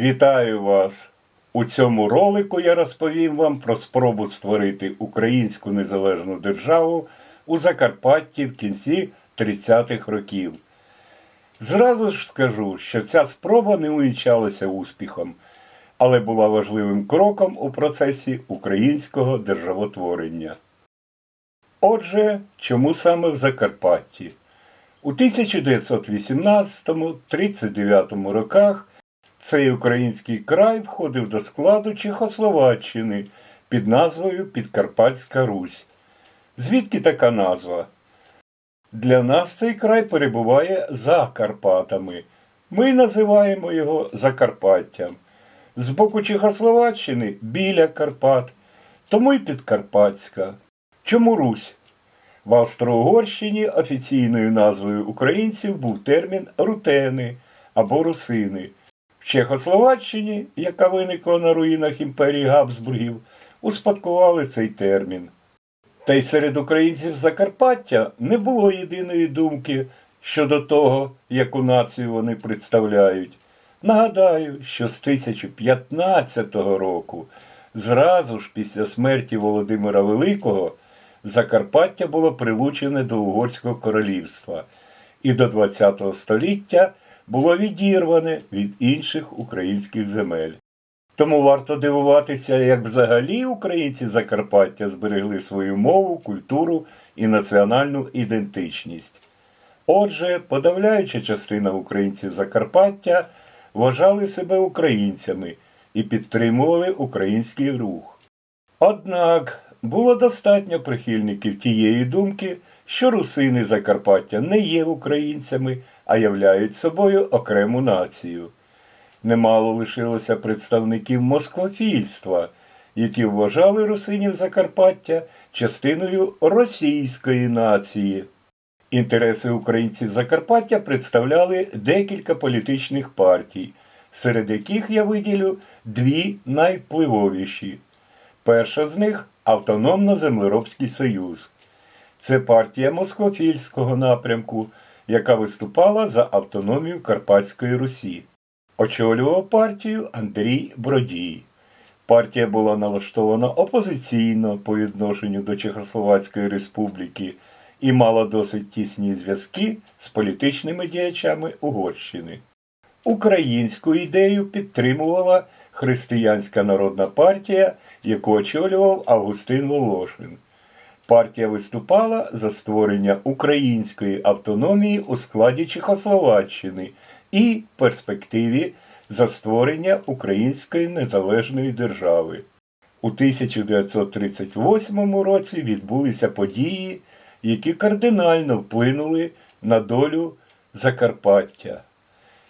Вітаю вас! У цьому ролику я розповім вам про спробу створити українську незалежну державу у Закарпатті в кінці 30-х років. Зразу ж скажу, що ця спроба не увінчалася успіхом, але була важливим кроком у процесі українського державотворення. Отже, чому саме в Закарпатті? У 1918-39 роках цей український край входив до складу Чехословаччини під назвою Підкарпатська Русь. Звідки така назва? Для нас цей край перебуває за Карпатами. Ми називаємо його Закарпаттям. З боку Чехословаччини біля Карпат, тому й Підкарпатська. Чому Русь? В Австро-Угорщині офіційною назвою українців був термін рутени або русини. Чехословаччині, яка виникла на руїнах імперії Габсбургів, успадкували цей термін. Та й серед українців Закарпаття не було єдиної думки щодо того, яку націю вони представляють. Нагадаю, що з 1015 року, зразу ж після смерті Володимира Великого, Закарпаття було прилучене до Угорського королівства і до ХХ століття було відірване від інших українських земель. Тому варто дивуватися, як взагалі українці Закарпаття зберегли свою мову, культуру і національну ідентичність. Отже, подавляюча частина українців Закарпаття вважали себе українцями і підтримували український рух. Однак було достатньо прихильників тієї думки, що русини Закарпаття не є українцями, а являють собою окрему націю. Немало лишилося представників москофільства, які вважали русинів Закарпаття частиною російської нації. Інтереси українців Закарпаття представляли декілька політичних партій, серед яких я виділю дві найвпливовіші. Перша з них Автономно Землеробський Союз. Це партія москофільського напрямку, яка виступала за автономію Карпатської Русі. Очолював партію Андрій Бродій. Партія була налаштована опозиційно по відношенню до Чехословацької Республіки і мала досить тісні зв'язки з політичними діячами Угорщини. Українську ідею підтримувала Християнська народна партія, яку очолював Августин Волошин. Партія виступала за створення української автономії у складі Чехословаччини і перспективі за створення Української незалежної держави. У 1938 році відбулися події, які кардинально вплинули на долю Закарпаття.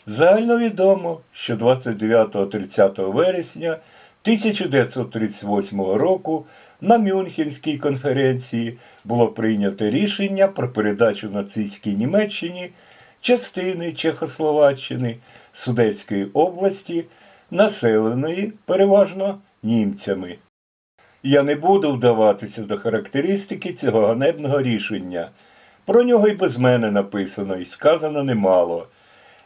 Загальновідомо, що 29-30 вересня 1938 року на Мюнхенській конференції було прийнято рішення про передачу нацистській Німеччині частини Чехословаччини Судетської області, населеної переважно німцями. Я не буду вдаватися до характеристики цього ганебного рішення. Про нього й без мене написано і сказано немало.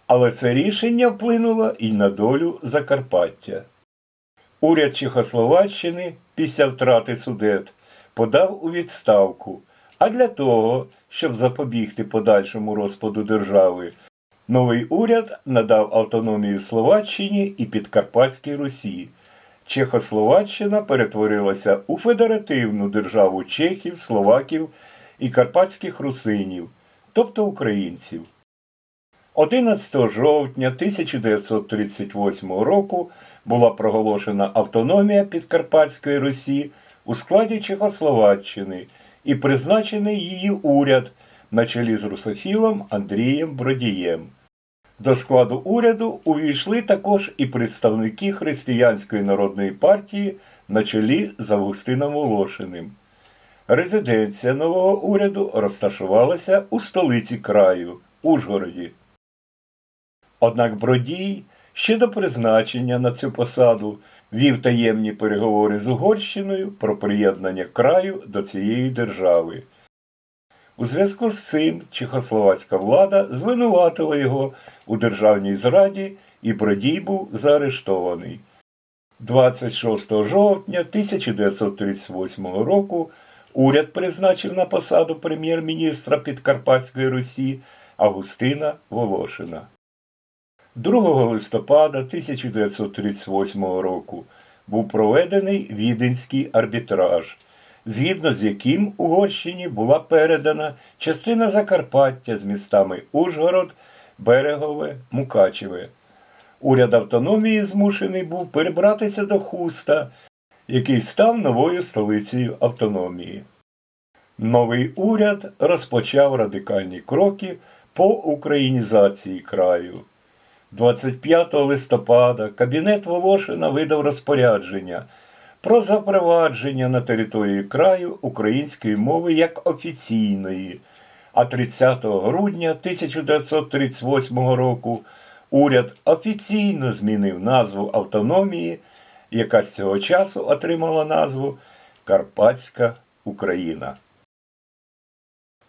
Але це рішення вплинуло і на долю Закарпаття. Уряд Чехословаччини після втрати судет подав у відставку, а для того, щоб запобігти подальшому розпаду держави, новий уряд надав автономію Словаччині і Підкарпатській Русі. Чехословаччина перетворилася у федеративну державу чехів, словаків і карпатських русинів, тобто українців. 11 жовтня 1938 року була проголошена автономія Підкарпатської Русі у складі Чехословаччини і призначений її уряд на чолі з русофілом Андрієм Бродієм. До складу уряду увійшли також і представники Християнської народної партії на чолі з Августином Волошиним. Резиденція нового уряду розташувалася у столиці краю Ужгороді. Однак Бродій ще до призначення на цю посаду вів таємні переговори з Угорщиною про приєднання краю до цієї держави. У зв'язку з цим чехословацька влада звинуватила його у державній зраді і Бродій був заарештований. 26 жовтня 1938 року уряд призначив на посаду прем'єр-міністра Підкарпатської Русі Августина Волошина. 2 листопада 1938 року був проведений віденський арбітраж, згідно з яким Угорщині була передана частина Закарпаття з містами Ужгород, Берегове, Мукачеве. Уряд автономії змушений був перебратися до Хуста, який став новою столицею автономії. Новий уряд розпочав радикальні кроки по українізації краю. 25 листопада Кабінет Волошина видав розпорядження про запровадження на території краю української мови як офіційної, а 30 грудня 1938 року уряд офіційно змінив назву автономії, яка з цього часу отримала назву Карпатська Україна.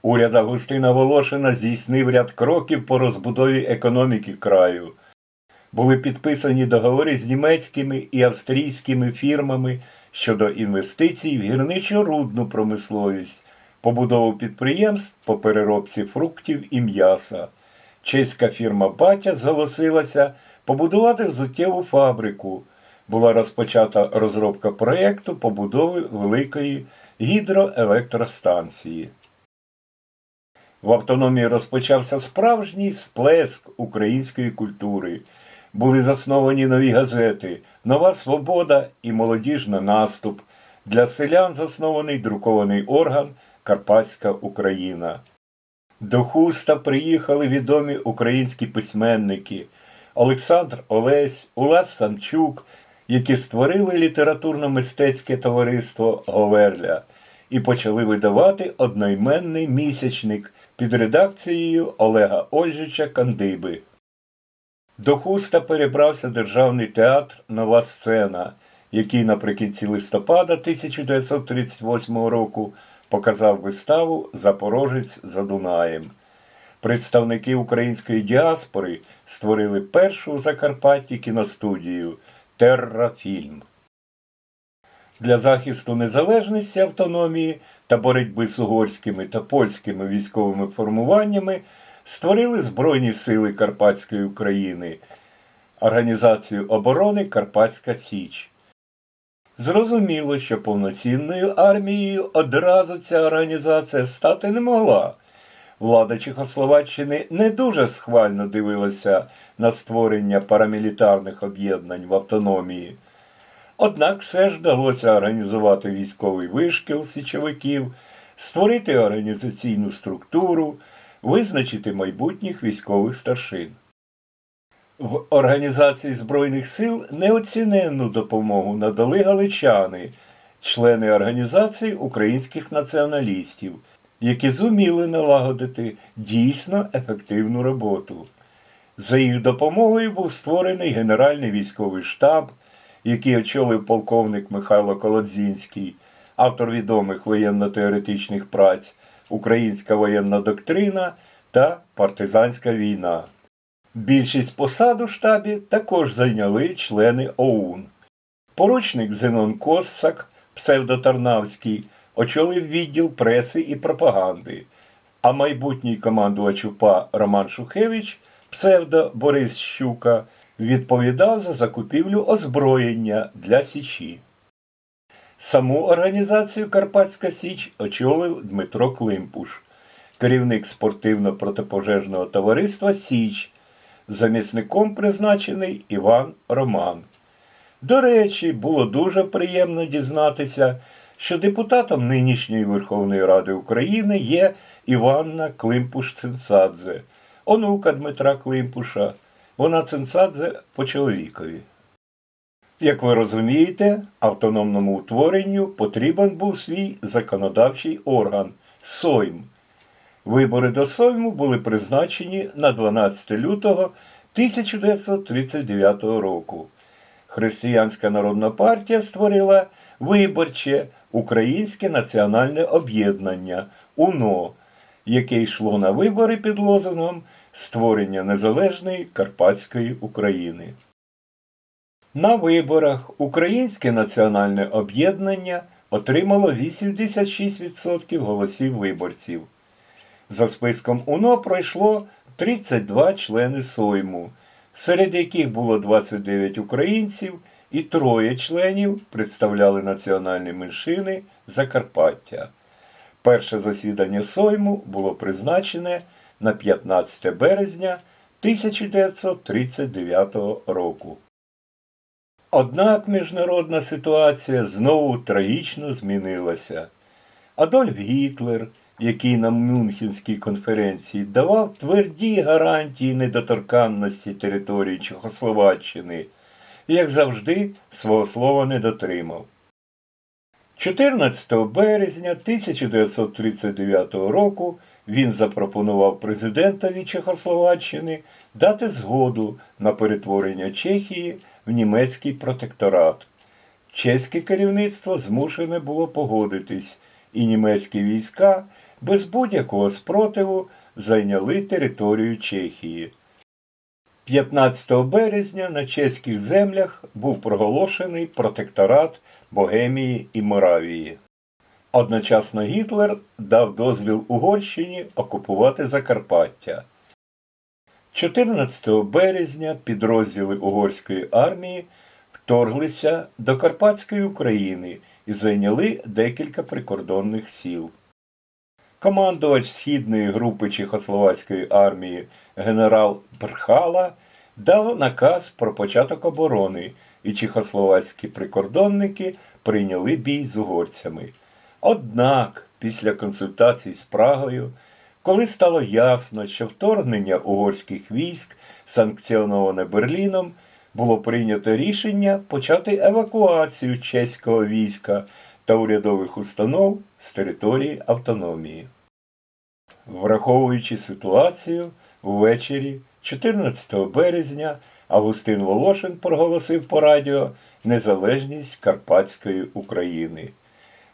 Уряд Августина Волошина здійснив ряд кроків по розбудові економіки краю. Були підписані договори з німецькими і австрійськими фірмами щодо інвестицій в гірничо-рудну промисловість, побудову підприємств по переробці фруктів і м'яса. Чеська фірма Батя зголосилася побудувати взуттєву фабрику. Була розпочата розробка проєкту побудови великої гідроелектростанції. В автономії розпочався справжній сплеск української культури. Були засновані нові газети, Нова Свобода і Молодіжна наступ. Для селян заснований друкований орган Карпатська Україна. До Хуста приїхали відомі українські письменники Олександр Олесь, Улас Самчук, які створили літературно-мистецьке товариство Говерля і почали видавати одноіменний місячник під редакцією Олега Ольжича Кандиби. До Хуста перебрався Державний театр Нова сцена, який наприкінці листопада 1938 року показав виставу Запорожець за Дунаєм. Представники української діаспори створили першу у Закарпатті кіностудію Террафільм. Для захисту незалежності автономії та боротьби з угорськими та польськими військовими формуваннями створили Збройні сили Карпатської України, Організацію оборони Карпатська Січ. Зрозуміло, що повноцінною армією одразу ця організація стати не могла. Влада Чехословаччини не дуже схвально дивилася на створення парамілітарних об'єднань в автономії. Однак все ж вдалося організувати військовий вишкіл січовиків, створити організаційну структуру, визначити майбутніх військових старшин. В Організації Збройних сил неоціненну допомогу надали галичани, члени Організації українських націоналістів, які зуміли налагодити дійсно ефективну роботу. За їх допомогою був створений Генеральний військовий штаб, який очолив полковник Михайло Колодзінський, автор відомих воєнно-теоретичних праць Українська воєнна доктрина та Партизанська війна. Більшість посад у штабі також зайняли члени ОУН. Поручник Зенон Коссак, псевдотарнавський, очолив відділ преси і пропаганди, а майбутній командувач УПА Роман Шухевич, псевдо Борис Щука, відповідав за закупівлю озброєння для Січі. Саму організацію Карпатська Січ очолив Дмитро Климпуш, керівник спортивно-протипожежного товариства Січ, замісником призначений Іван Роман. До речі, було дуже приємно дізнатися, що депутатом нинішньої Верховної Ради України є Іванна Климпуш-Цинцадзе, онука Дмитра Климпуша. Вона Цинцадзе по чоловікові. Як ви розумієте, автономному утворенню потрібен був свій законодавчий орган Сойм. Вибори до Сойму були призначені на 12 лютого 1939 року. Християнська народна партія створила виборче Українське національне об'єднання УНО, яке йшло на вибори під лозунгом створення незалежної Карпатської України. На виборах Українське національне об'єднання отримало 86% голосів виборців. За списком УНО пройшло 32 члени Сойму, серед яких було 29 українців і троє членів представляли національні меншини Закарпаття. Перше засідання Сойму було призначене на 15 березня 1939 року. Однак міжнародна ситуація знову трагічно змінилася. Адольф Гітлер, який на Мюнхенській конференції давав тверді гарантії недоторканності території Чехословаччини, як завжди, свого слова не дотримав. 14 березня 1939 року він запропонував президентові Чехословаччини дати згоду на перетворення Чехії в німецький протекторат. Чеське керівництво змушене було погодитись, і німецькі війська без будь-якого спротиву зайняли територію Чехії. 15 березня на чеських землях був проголошений протекторат Богемії і Моравії. Одночасно Гітлер дав дозвіл Угорщині окупувати Закарпаття. 14 березня підрозділи угорської армії вторглися до Карпатської України і зайняли декілька прикордонних сіл. Командувач східної групи Чехословацької армії генерал Брхала дав наказ про початок оборони, і чехословацькі прикордонники прийняли бій з угорцями. Однак, після консультацій з Прагою, коли стало ясно, що вторгнення угорських військ, санкціоноване Берліном, було прийнято рішення почати евакуацію чеського війська та урядових установ з території автономії. Враховуючи ситуацію, ввечері 14 березня Августин Волошин проголосив по радіо незалежність Карпатської України.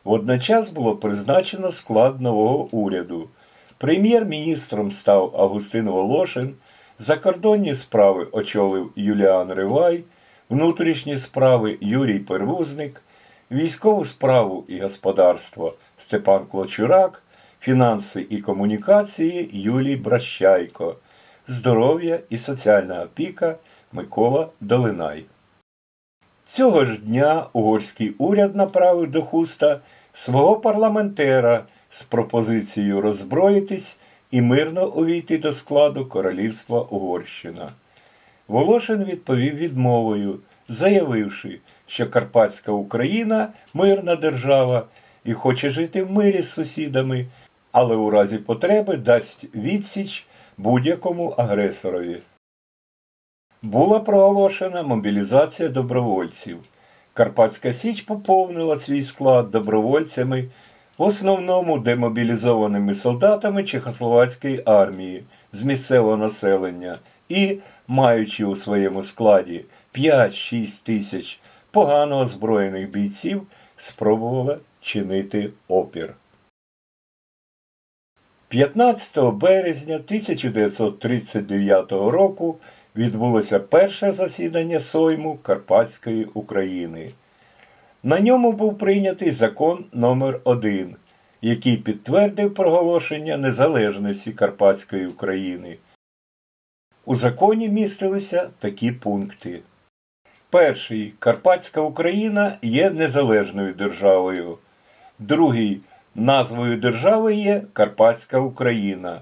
Водночас було призначено склад нового уряду. Прем'єр-міністром став Августин Волошин, закордонні справи очолив Юліан Ривай, внутрішні справи Юрій Первузник, військову справу і господарство Степан Клочурак, фінанси і комунікації Юлій Бращайко, здоров'я і соціальна опіка Микола Долинай. Цього ж дня угорський уряд направив до хуста свого парламентера з пропозицією роззброїтись і мирно увійти до складу королівства Угорщина. Волошин відповів відмовою, заявивши, що Карпатська Україна мирна держава і хоче жити в мирі з сусідами, але у разі потреби дасть відсіч будь-якому агресорові. Була проголошена мобілізація добровольців. Карпатська Січ поповнила свій склад добровольцями, в основному демобілізованими солдатами Чехословацької армії з місцевого населення і, маючи у своєму складі 5-6 тисяч погано озброєних бійців, спробувала чинити опір. 15 березня 1939 року відбулося перше засідання Сойму Карпатської України. На ньому був прийнятий закон номер 1 який підтвердив проголошення незалежності Карпатської України. У законі містилися такі пункти. Перший. Карпатська Україна є незалежною державою. Другий. Назвою держави є Карпатська Україна.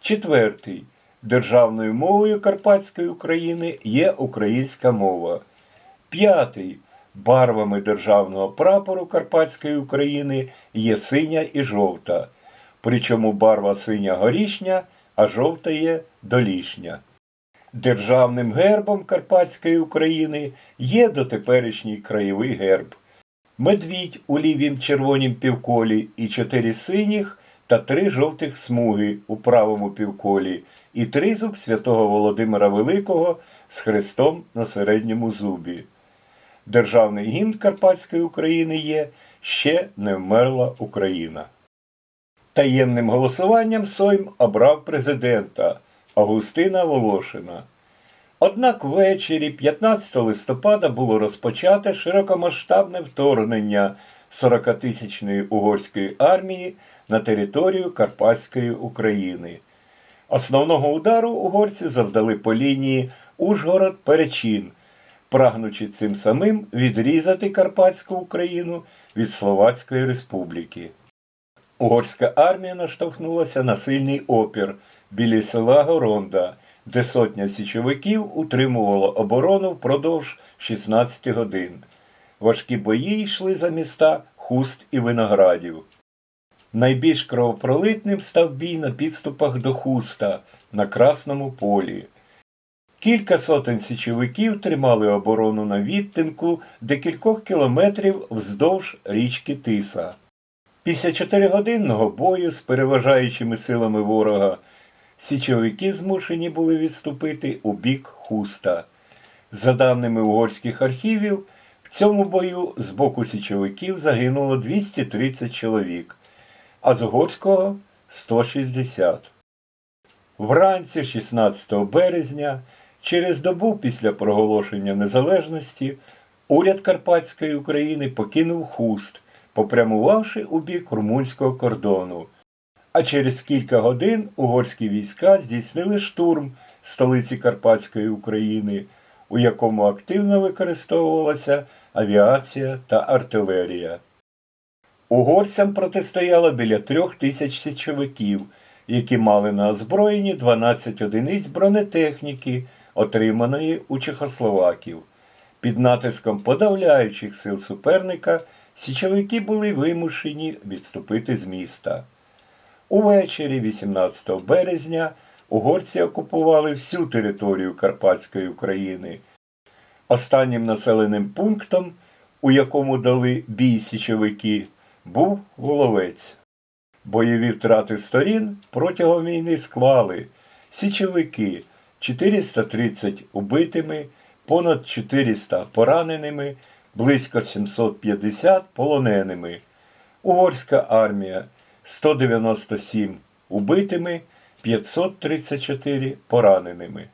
Четвертий. Державною мовою Карпатської України є українська мова. П'ятий. Барвами державного прапору Карпатської України є синя і жовта. Причому барва синя горішня, а жовта є долішня. Державним гербом Карпатської України є дотеперішній краєвий герб. Медвідь у лівім червонім півколі і чотири синіх та три жовтих смуги у правому півколі і тризуб святого Володимира Великого з хрестом на середньому зубі. Державний гімн Карпатської України є ще не вмерла Україна. Таємним голосуванням Сойм обрав президента Августина Волошина. Однак ввечері 15 листопада було розпочате широкомасштабне вторгнення 40-тисячної угорської армії на територію Карпатської України. Основного удару угорці завдали по лінії Ужгород-Перечин, прагнучи цим самим відрізати Карпатську Україну від Словацької Республіки. Угорська армія наштовхнулася на сильний опір біля села Горонда, де сотня січовиків утримувала оборону впродовж 16 годин. Важкі бої йшли за міста Хуст і Виноградів. Найбільш кровопролитним став бій на підступах до Хуста на Красному полі. Кілька сотень січовиків тримали оборону на відтинку декількох кілометрів вздовж річки Тиса. Після чотиригодинного бою з переважаючими силами ворога січовики змушені були відступити у бік хуста. За даними угорських архівів, в цьому бою з боку січовиків загинуло 230 чоловік, а з 160. Вранці 16 березня, через добу після проголошення незалежності, уряд Карпатської України покинув хуст, попрямувавши у бік румунського кордону. А через кілька годин угорські війська здійснили штурм столиці Карпатської України, у якому активно використовувалася авіація та артилерія. Угорцям протистояло біля трьох тисяч січовиків, які мали на озброєнні 12 одиниць бронетехніки, отриманої у Чехословаків. Під натиском подавляючих сил суперника січовики були вимушені відступити з міста. Увечері 18 березня угорці окупували всю територію Карпатської України. Останнім населеним пунктом, у якому дали бій січовики, був Воловець. Бойові втрати сторін протягом війни склали січовики 430 убитими, понад 400 пораненими, близько 750 полоненими. Угорська армія 197 убитими, 534 пораненими.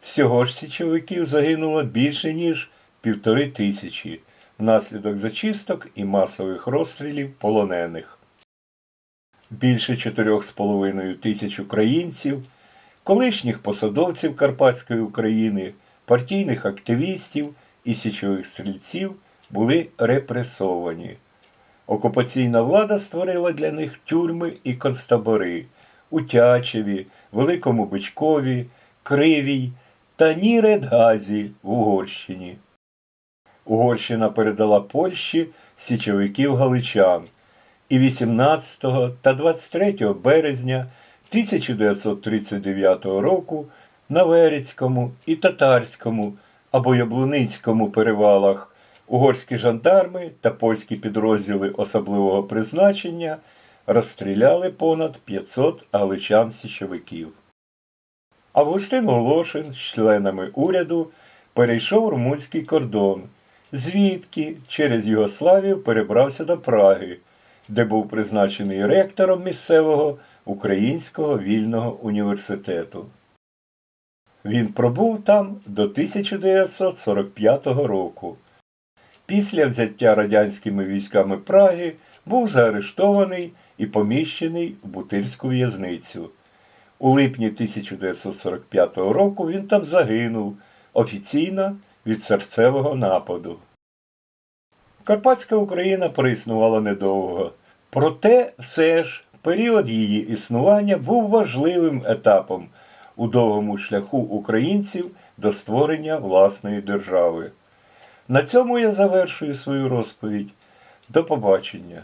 Всього ж січовиків загинуло більше, ніж півтори тисячі внаслідок зачисток і масових розстрілів полонених. Більше 4,5 тисяч українців, колишніх посадовців Карпатської України, партійних активістів і січових стрільців були репресовані. Окупаційна влада створила для них тюрми і концтабори у Тячеві, Великому Бичкові, Кривій та Ніредгазі в Угорщині. Угорщина передала Польщі січовиків галичан, і 18 та 23 березня 1939 року на Верецькому і Татарському або Яблуницькому перевалах угорські жандарми та польські підрозділи особливого призначення розстріляли понад 500 галичан січовиків. Августин Волошин з членами уряду перейшов румунський кордон, звідки через Югославію перебрався до Праги, де був призначений ректором місцевого Українського вільного університету. Він пробув там до 1945 року. Після взяття радянськими військами Праги був заарештований і поміщений в Бутирську в'язницю. У липні 1945 року він там загинув офіційно від серцевого нападу. Карпатська Україна проіснувала недовго, проте все ж період її існування був важливим етапом у довгому шляху українців до створення власної держави. На цьому я завершую свою розповідь. До побачення.